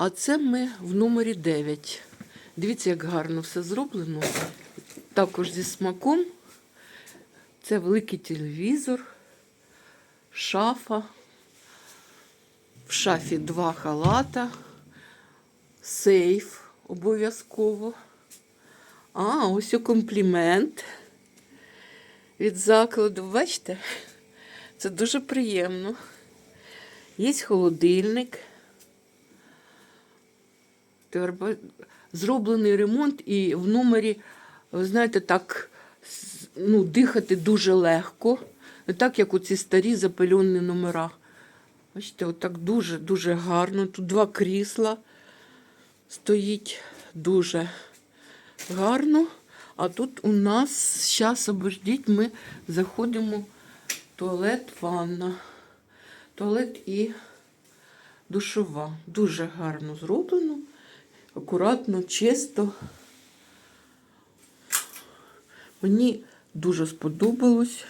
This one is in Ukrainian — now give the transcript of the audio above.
А це ми в номері 9. Дивіться, як гарно все зроблено. Також зі смаком. Це великий телевізор, шафа. В шафі два халата, сейф обов'язково. А, ось і комплімент від закладу. Бачите? Це дуже приємно. Є холодильник. Ба- Зроблений ремонт, і в номері, ви знаєте, так ну, дихати дуже легко. Не так, як у ці старі запильонні номера. Бачите, отак дуже-дуже гарно. Тут два крісла стоїть дуже гарно. А тут у нас, зараз обождіть, ми заходимо в туалет, ванна. Туалет і душова. Дуже гарно зроблено. Акуратно, чисто. Мені дуже сподобалось.